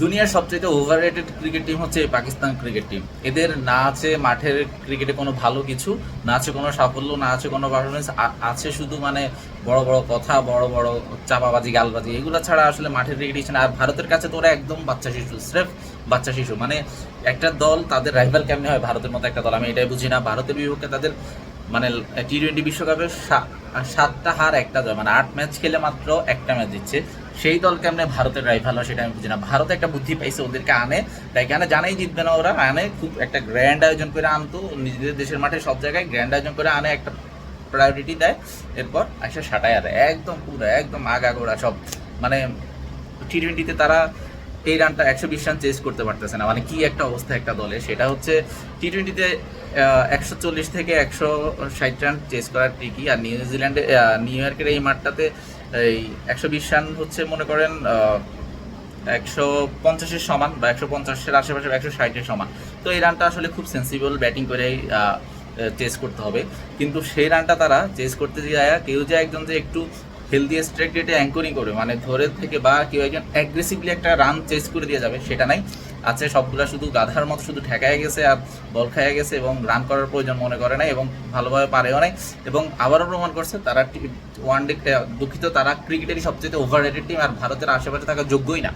দুনিয়ার সবচেয়ে overrated cricket team হচ্ছে পাকিস্তান ক্রিকেট টিম এদের না আছে মাঠের ক্রিকেটে কোনো ভালো কিছু, না আছে কোনো সাফল্য, না আছে কোনো পারফরমেন্স আছে শুধু মানে বড় বড় কথা, বড় বড় চাপাবাজি, গালবাজি, এগুলো ছাড়া আসলে মাঠের ক্রিকেট আর ভারতের কাছে তো ওরা একদম বাচ্চা শিশু, স্রেফ বাচ্চা শিশু। মানে একটা দল তাদের রাইভাল কেমনে হয়? ভারতের মতো একটা দল, আমি এটাই বুঝি না। ভারতের বিপক্ষে তাদের মানে টি টোয়েন্টি বিশ্বকাপে সাতটা হার, একটা জয় মানে আট ম্যাচ খেলে মাত্র একটা ম্যাচ দিচ্ছে সেই দল কেমনে ভারতের রাইভাল হয় সেটা আমি বুঝি না। ভারত একটা বুদ্ধি পাইছে, ওদেরকে আনে, তাই কেন জানাই জিতবে না ওরা, আনে, খুব একটা গ্র্যান্ড আয়োজন করে আনতো, নিজেদের দেশের মাঠে সব জায়গায় গ্র্যান্ড আয়োজন করে আনে, একটা প্রায়োরিটি দেয়, এরপর আসে সাটায় আর একদম পুরো, একদম আগাগোড়া সব। মানে টি টোয়েন্টিতে তারা এই রানটা একশো বিশ রান চেস করতে পারতেছে না। মানে কি একটা অবস্থা একটা দলে? সেটা হচ্ছে টি টোয়েন্টিতে একশো চল্লিশ থেকে একশো ষাট রান চেস করার ট্রিকি আর নিউজিল্যান্ডে নিউ ইয়র্কের এই মাঠটাতে এই একশো বিশ রান হচ্ছে মনে করেন একশো পঞ্চাশের সমান বা একশো পঞ্চাশের আশেপাশে একশো ষাটের সমান। তো এই রানটা আসলে খুব সেন্সিবল ব্যাটিং করেই চেস করতে হবে। কিন্তু সেই রানটা তারা চেস করতে যায়, কেউ যে একজন যে একটু হেলদি স্ট্রাইক রেটে অ্যাঙ্করিং করবে মানে ধরে থেকে বা কেউ একজন অ্যাগ্রেসিভলি একটা রান চেস করে দিয়ে যাবে, সেটা নাই। আছে সবগুলা শুধু গাধার মতো শুধু ঠেকায় গেছে আর বল খাইয়া গেছে এবং রান করার প্রয়োজন মনে করে নাই এবং ভালোভাবে পারেও নাই এবং আবারও প্রমাণ করছে তারা ওয়ান ডে দুঃখিত, তারা ক্রিকেটেরই সবচেয়ে ওভার রেটেড টিম আর ভারতের আশেপাশে থাকা যোগ্যই না।